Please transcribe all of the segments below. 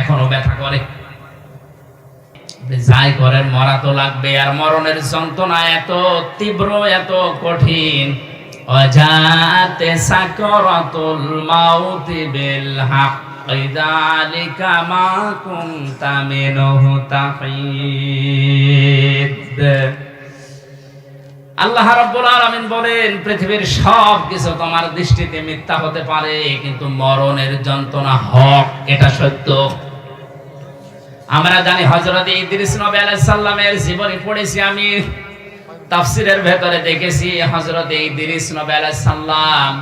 এখনও ব্যথা করে। যাই করেন, মরা তো লাগবে, আর মরণের যন্ত্রণা এত তীব্র, এত কঠিন। অজাতে মাউতি বিল যালিকা মা কুনতা মিনহু তাহিদ। আল্লাহ রাব্বুল আলামিন বলেন, পৃথিবীর সব কিছু তোমার দৃষ্টিতে মিথ্যা হতে পারে, কিন্তু মরণের যন্ত্রণা হক, এটা সত্য। আমরা জানি হযরত ইদ্রিস নবী আলাইহিস সালামের জীবনী পড়েছি আমি। তাফসিরের ভেতরে দেখেছি হযরত ইদ্রিস নবী আলাইহিস সালাম,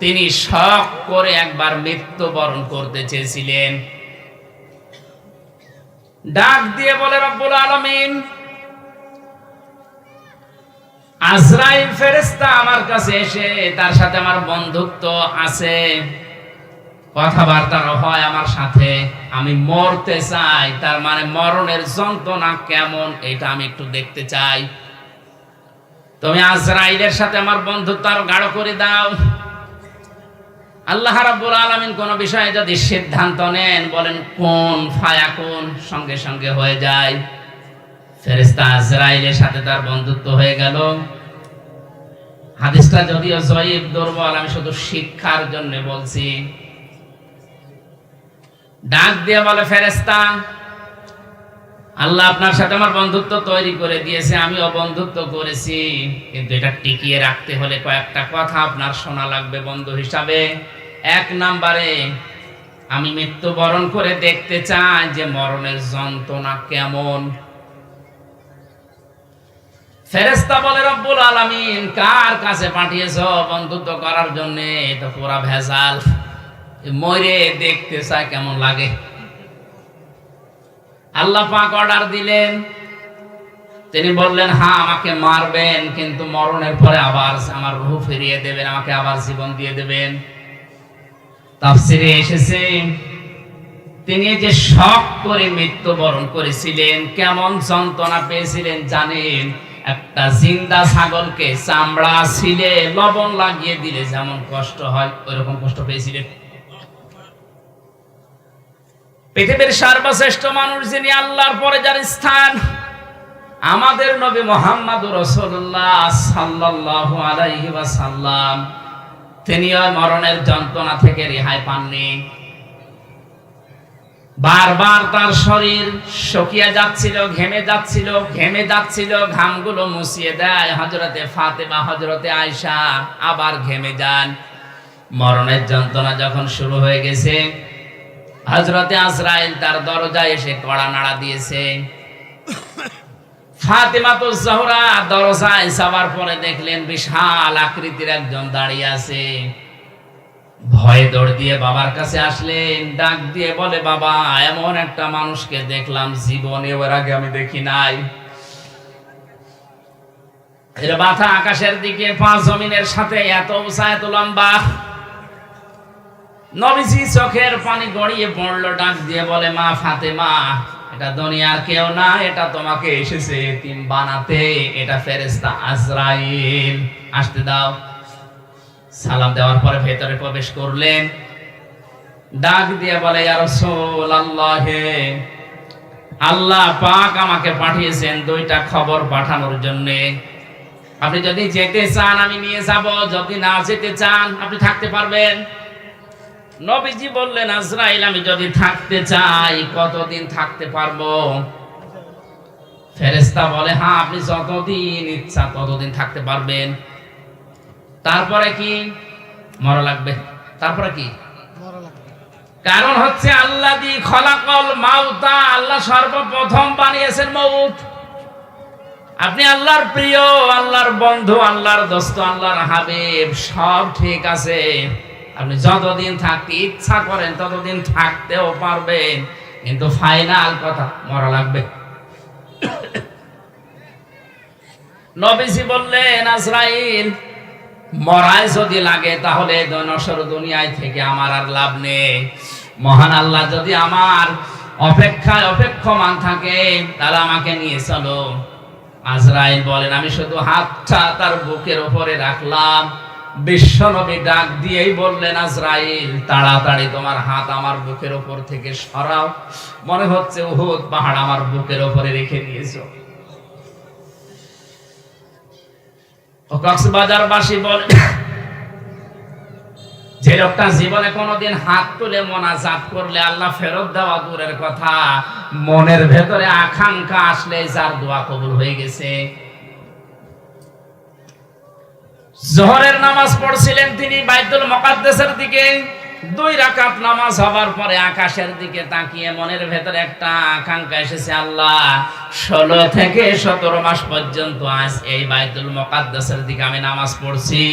তিনি শখ করে একবার মৃত্যুবরণ করতে চেয়েছিলেন। ডাক দিয়ে বলে, রব্বুল আলামিন, আজরাইল ফেরেশতা আমার কাছে এসে তার সাথে আমার বন্ধুত্ব আছে। কথাবার্তা হয় আমার সাথে, আমি মরতে চাই, তার মানে মরণের যন্ত্রণা কেমন, এটা আমি একটু দেখতে চাই। তুমি আজরাইলের সাথে আমার বন্ধুত্ব আরও গাঢ় করে দাও। আল্লাহ রাব্বুল আলামিন কোন বিষয়ে যদি সিদ্ধান্ত নেন, বলেন কোন ফায়া কোন? সঙ্গে সঙ্গে হয়ে যায়। ফেরেশতা আজরাইলের সাথে তার বন্ধুত্ব হয়ে গেল। হাদিসটা যদিও জয়ীব, দুর্বল, আমি শুধু শিক্ষার জন্য বলছি। ডাক দিয়ে বলে, ফেরেশতা, আল্লাহ আপনার সাথে আমার বন্ধুত্ব তৈরি করে দিয়েছে, আমিও বন্ধুত্ব করেছি। কিন্তু এটা টিকিয়ে রাখতে হলে কয়েকটা কথা আপনার শোনা লাগবে বন্ধু হিসাবে। এক নাম্বারে, আমি মৃত্যুবরণ করে দেখতে চাই যে মরণের যন্ত্রণা কেমন। ফেরেস্তা বলে, রব্বুল আলামিন, কার কাছে পাঠিয়েছ বন্ধুত্ব করার জন্য? এটা পুরা ভেজাল। মরে দেখতে চায় কেমন লাগে। আল্লাহ পাক অর্ডার দিলেন। তিনি বললেন হ্যাঁ আমাকে মারবেন, কিন্তু মরণের পরে আবার আমার রূহ ফিরিয়ে দেবেন, আমাকে আবার জীবন দিয়ে দেবেন। তাফসিরে এসেছে, তিনি যে শখ করে মৃত্যুবরণ করেছিলেন, কেমন যন্ত্রণা পেয়েছিলেন জানেন? একটা জিন্দা ছাগলকে চামড়া ছিলে, লবণ লাগিয়ে দিলে যেমন কষ্ট হয়, ওইরকম কষ্ট পেয়েছিলেন। পৃথিবীর সর্বশ্রেষ্ঠ মানুষ যিনি আল্লাহর পরে যার স্থান, আমাদের নবী মোহাম্মদ রসুল্লাহ তিনি মরণের যন্ত্রণা থেকে রেহাই পাননি। বারবার তার শরীর শুকিয়ে যাচ্ছিল, ঘেমে যাচ্ছিল ঘেমে যাচ্ছিল, ঘামগুলো মুছিয়ে দেয়। হজরতে ফাতেমা হজরতে আয়সা আবার ঘেমে যান। মরণের যন্ত্রণা যখন শুরু হয়ে গেছে হজরতে আজরাইল তার দরজায় এসে কড়া নাড়া দিয়েছে। ফাতেমা তো জহরা দরজায় পরে দেখলেন বিশাল আকৃতির একজন দাঁড়িয়ে আছে। ভয়ে দৌড় দিয়ে বাবার কাছে আসলেন, ডাক দিয়ে বলে, বাবা, এমন একটা মানুষকে দেখলাম জীবনে ওর আগে আমি দেখি নাই। মাথা আকাশের দিকে পাঁচ জমিনের সাথে এত উঁচা, এত লম্বা। নবীজি চোখের পানি গড়িয়ে পড়ল, ডাক দিয়ে বলে, মা ফাতেমা, এটা দুনিয়ার কেউ না, এটা তোমাকে এসেছে তিন বানাতে, এটা ফেরেস্তা আজরাইল। আসতে দাও। সালাম দেওয়ার পরে ভেতরে প্রবেশ করলেন। ডাক দিয়ে বলে রাসূলুল্লাহ, আল্লাহ পাক আমাকে পাঠিয়েছেন দুইটা খবর পাঠানোর জন্য। আপনি যদি যেতে চান, আমি নিয়ে যাব, যদি না যেতে চান, আপনি থাকতে পারবেন। নবীজি বললেন আজরাইল আমি যদি থাকতে চাই কতদিন থাকতে পারব? ফেরেস্তা বলে হ্যাঁ আপনি যতদিন ইচ্ছা ততদিন থাকতে পারবেন। তারপরে কি? মরা লাগবে। তারপরে কি? কারণ হচ্ছে আল্লাহ দি খলাকল মাউতা আল্লাহ সর্বপ্রথম বানিয়েছেন মৌত আপনি আল্লাহর প্রিয় আল্লাহর বন্ধু আল্লাহর দোস্ত আল্লাহর হাবিব সব ঠিক আছে। আপনি যতদিন থাকতে ইচ্ছা করেন, ততদিন থাকতেও পারবেন। কিন্তু ফাইনাল কথা, মরা লাগবে। নবীজি বললেন মরায় যদি লাগে, তাহলে নসর দুনিয়ায় থেকে আমার আর লাভ নেই। মহান আল্লাহ যদি আমার অপেক্ষায় অপেক্ষমান থাকে, তাহলে আমাকে নিয়ে চলো। আজরাইল বলেন, আমি শুধু হাতটা তার বুকের উপরে রাখলাম। বিশ্বনবী ডাক দিয়েই বললেন, আজরাইল, তাড়াতাড়ি তোমার হাত আমার বুকের উপর থেকে সরাও। মনে হচ্ছে উহুদ পাহাড় আমার বুকের উপরে রেখে দিয়েছ। কক্সবাজারবাসী বলে, যে লোকটা জীবনে কোনোদিন হাত তুলে মোনাজাত করলে আল্লাহ ফেরত দেওয়া দূরের কথা। মনের ভেতরে আকাঙ্ক্ষা আসলে যার দোয়া কবুল হয়ে গেছে। জোহরের নামাজ পড়ছিলেন তিনি বাইতুল মুকাদ্দাসের দিকে। দুই রাকাত নামাজ হবার পরে আকাশের দিকে তাকিয়ে মনের ভেতরে একটা আকাঙ্ক্ষা এসেছে, আল্লাহ, ষোলো থেকে সতেরো মাস পর্যন্ত আজ এই বাইতুল মুকাদ্দাসের দিকে আমি নামাজ পড়ছি।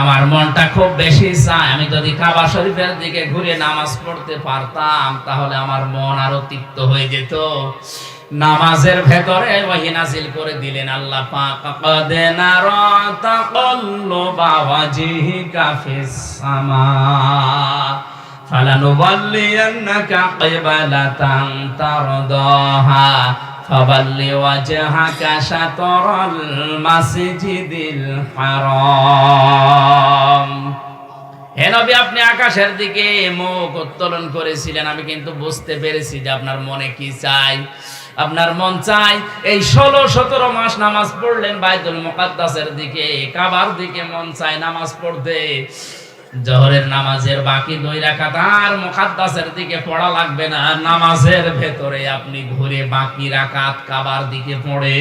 আমার মনটা খুব বেশি চায়, আমি যদি কাবা শরীফের দিকে ঘুরে নামাজ পড়তে পারতাম, তাহলে আমার মন আরও তৃপ্ত হয়ে যেত। নামাজের ভেতরে ওহি নাজিল করে দিলেন, আল্লাহ পাক কদ নারা তাকাল্লুবা ওয়াজহিকা ফিস সামা, ফালানুবাল্লিয়ান্নাকা কিবলাতান তারদাহা, ফাবাল্লি ওয়াজহাকা শাতরাল মাসজিদিল হারাম. হে নবী, আপনি আকাশের দিকে মুখ উত্তোলন করেছিলেন, আমি কিন্তু বুঝতে পেরেছি যে আপনার মনে কি চাই। আপনার মন চাই এই ষোলো, সতেরো মাস নামাজ পড়লেন বাইতুল মুকাদ্দাসের দিকে, কাবার দিকে মন চাই নামাজ পড়তে। জহরের নামাজের বাকি দুই রাকাত আর মুকাদ্দাসের দিকে পড়া লাগবে না। নামাজের ভেতরে আপনি ঘুরে বাকি রাকাত কাবার দিকে পড়ে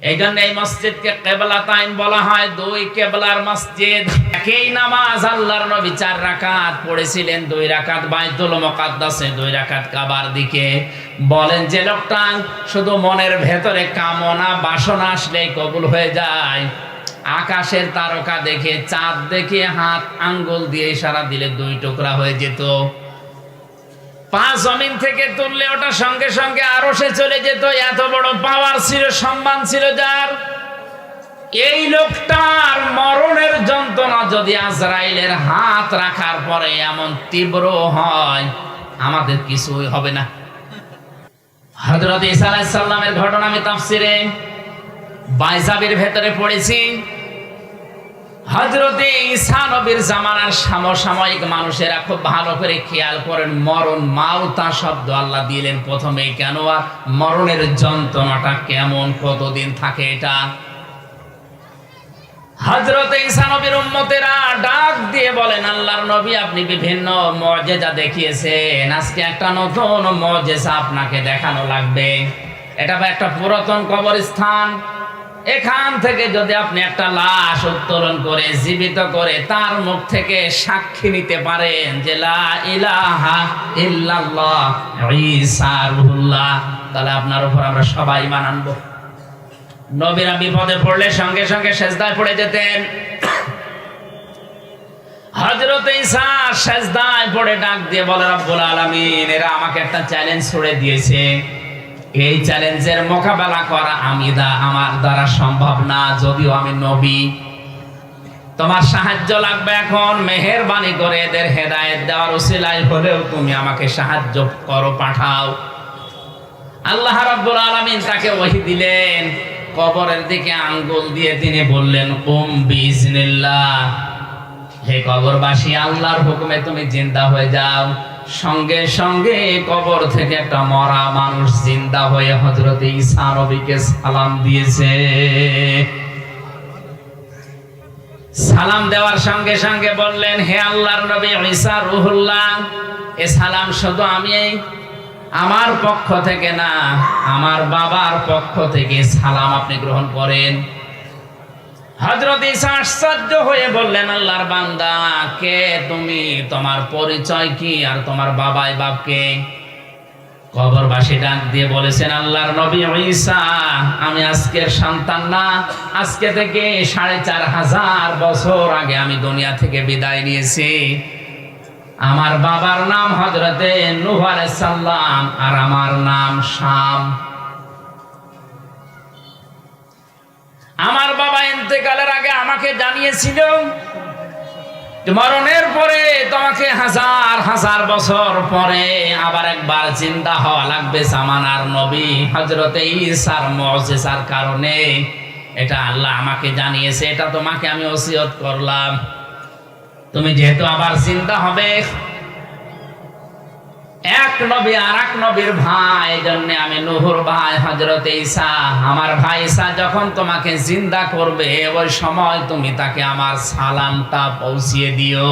এই জন্য এই মসজিদকে কেবলা তাইন বলা হয়। দুই কেবলার মসজিদ। একই নামাজ আল্লাহর নবী চার রাকাত পড়েছিলেন, দুই রাকাত বাইতুল মুকাদ্দাসে, দুই রাকাত কাবার দিকে। বলেন, যে লোকটা শুধু মনের ভেতরে কামনা, বাসনা আসলেই কবুল হয়ে যায়। আকাশের তারকা দেখে, চাঁদ দেখে, হাত আঙ্গুল দিয়ে ইশারা দিলে দুই টুকরা হয়ে যেত। পাঁচ জমিন থেকে তুললে ওটা সঙ্গে সঙ্গে আরও সে চলে যেত। এত বড় পাওয়ার ছিল, সম্মান ছিল যার। এই লোকটার মরণের যন্ত্রণা যদি আজরাইলের হাত রাখার পরে এমন তীব্র হয়, আমাদের কিছুই হবে না। হজরত ইসা আলাইসাল্লামের ঘটনা আমি তাফসিরে বাইজাবের ভেতরে পড়েছি। হজরতে ঈসা নবীর জামানার সমসাময়িক মানুষেরা খুব ভালো করে খেয়াল করেন, মরণ মাউতা শব্দ আল্লাহ দিলেন প্রথমে কেন আর মরণের যন্ত্রণাটা কেমন, কতদিন থাকে এটা? হজরত ঈসা নবীর উম্মতেরা ডাক দিয়ে বলেন, আল্লাহর নবী, আপনি বিভিন্ন মজেজা দেখিয়েছেন। আজকে একটা নতুন মজেজা আপনাকে দেখানো লাগবে। এটা একটা পুরাতন কবরস্থান। এখান থেকে যদি আপনি একটা লাশ উত্তোলন করে, জীবিত করে, তার মুখ থেকে সাক্ষী নিতে পারেন যে, লা ইলাহা ইল্লাল্লাহ, ঈসা রুহুল্লাহ। তাহলে আপনার উপর আমরা সবাই মানানব নবীরা বিপদে পড়লে সঙ্গে সঙ্গে সেজদায় পড়ে যেতেন। তোমার সাহায্য লাগবে এখন, মেহেরবানি করে এদের হেদায়েত দেওয়ার উসিলায় হলেও তুমি আমাকে সাহায্য করো, পাঠাও। আল্লাহ রাব্বুল আলামিন তাকে ওহি দিলেন। কবরের দিকে আঙ্গুল দিয়ে তিনি বললেন, কুম বিজনিল্লাহ হে কবরবাসী, আল্লাহর হুকুমে তুমি জিন্দা হয়ে যাও। সঙ্গে সঙ্গে কবর থেকে একটা মরা মানুষ জিন্দা হয়ে হজরত ঈসা নবীকে সালাম দিয়েছে। সালাম দেওয়ার সঙ্গে সঙ্গে বললেন, হে আল্লাহর নবী ঈসা রুহুল্লাহ, এ সালাম শুধু আমি আমার পক্ষ থেকে না, আমার বাবার পক্ষ থেকে সালাম আপনি গ্রহণ করেন। হজরত ঈসা আশ্চর্য হয়ে বললেন, আল্লাহর বান্দা, কে তুমি? তোমার পরিচয় কি? আর তোমার বাবাই বাপকে কবরবাসী ডাক দিয়ে বলেছেন, আল্লাহর নবী ঈসা, আমি আজকের সন্তান না। আজকে থেকে সাড়ে চার হাজার বছর আগে আমি দুনিয়া থেকে বিদায় নিয়েছি। আমার বাবার নাম হজরতে নূহ সালাম আর আমার নাম শাম। আমার বাবা ইন্তেকালের আগে আমাকে জানিয়েছিল মরণের পরে তোমাকে হাজার হাজার বছর পরে আবার একবার চিন্তা হওয়া লাগবে সামানার নবী হজরতে ঈসার মজেসার কারণে। এটা আল্লাহ আমাকে জানিয়েছে, এটা তোমাকে আমি ওসিয়ত করলাম। তুমি যেহেতু আবার চিন্তা হবে, এক নবী আর এক নবীর ভাই জন্যে আমি নুহুর ভাই হজরত ঈসা, আমার ভাই ঈসা যখন তোমাকে জিন্দা করবে, ওই সময় তুমি তাকে আমার সালামটা পৌঁছিয়ে দিও।